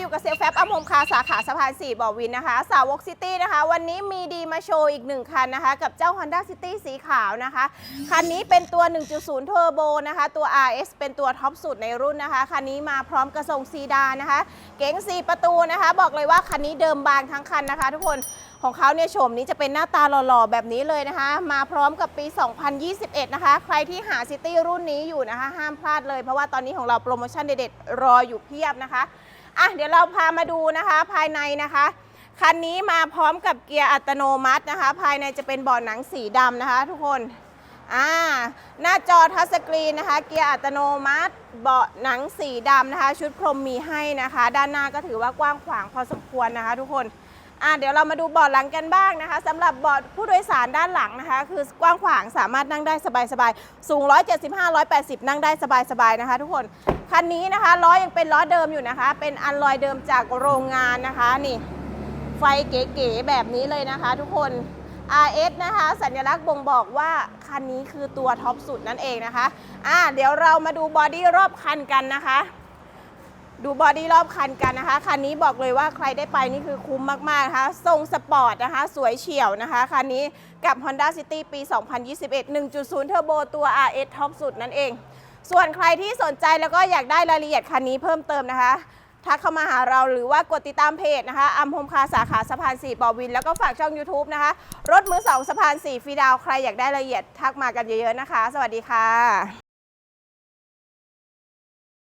อยู่กับเซลแฟบอัมโฮมคาสาขาสะพาน4บ่อวินนะคะ สาวกซิตี้นะคะ วันนี้มีดีมาโชว์อีกหนึ่งคันนะคะ กับเจ้า Honda City สีขาวนะคะ คันนี้เป็นตัว 1.0 Turbo นะคะ ตัว RS เป็นตัวท็อปสุดในรุ่นนะคะ คันนี้มาพร้อมกระทรงซีดานนะคะ เก๋ง 4 ประตูนะคะ บอกเลยว่าคันนี้เดิมบางทั้งคันนะคะ ทุกคนของเขาเนี่ยโฉมนี้จะเป็นหน้าตาหล่อๆ แบบนี้เลยนะคะ มาพร้อมกับปี 2021 นะคะ ใครที่หาซิตี้รุ่นนี้อยู่นะคะ ห้ามพลาดเลย เพราะว่าตอนนี้ของเราโปรโมชั่นเด็ดๆรออยู่เพียบนะคะ อะเดี๋ยวเราพามาดูนะคะภายในนะคะ คันนี้มาพร้อมกับเกียร์อัตโนมัตินะคะ ภายในจะเป็นเบาะหนังสีดำนะคะ ทุกคนอ่าหน้าจอทัชสกรีนนะคะ เกียร์อัตโนมัติ เบาะหนังสีดำนะคะ ชุดพรมมีให้นะคะ ด้านหน้าก็ถือว่ากว้างขวางพอสมควรนะคะ ทุกคน อ่าเดี๋ยวเรามาดูเบาะหลังกันบ้างนะคะสำหรับเบาะผู้โดยสารด้านหลังนะคะ คือกว้างขวางสามารถนั่งได้สบายๆ สูง 175 180 นั่งได้สบายๆนะคะ ทุกคนคันนี้นะคะล้อยังเป็นล้อเดิมอยู่นะคะ เป็นอันลอยเดิมจากโรงงานนะคะนี่ ไฟเก๋ๆแบบนี้เลยนะคะ ทุกคน RS นะคะ สัญลักษณ์บ่งบอกว่าคันนี้คือตัวท็อปสุดนั่นเองนะคะอ่าเดี๋ยวเรามาดูบอดี้รอบคันกันนะคะ ดูบอดี้รอบคันกันนะคะ คันนี้บอกเลยว่าใครได้ไปนี่คือคุ้มมากๆนะคะ ทรงสปอร์ตนะคะ สวยเฉียวนะคะ คันนี้กับ Honda City ปี 2021 1.0 Turbo ตัว RS ท็อปสุดนั่นเอง ส่วนใครที่สนใจแล้วก็อยากได้รายละเอียดคันนี้เพิ่มเติมนะคะ ทักเข้ามาหาเราหรือว่ากดติดตามเพจนะคะอัมโฮมคาสาขาสะพาน4ปอวิน แล้วก็ฝากช่อง YouTube นะคะ รถมือ2สะพาน4ฟรีดาว ใครอยากได้รายละเอียดทักมากันเยอะๆนะคะ สวัสดีค่ะ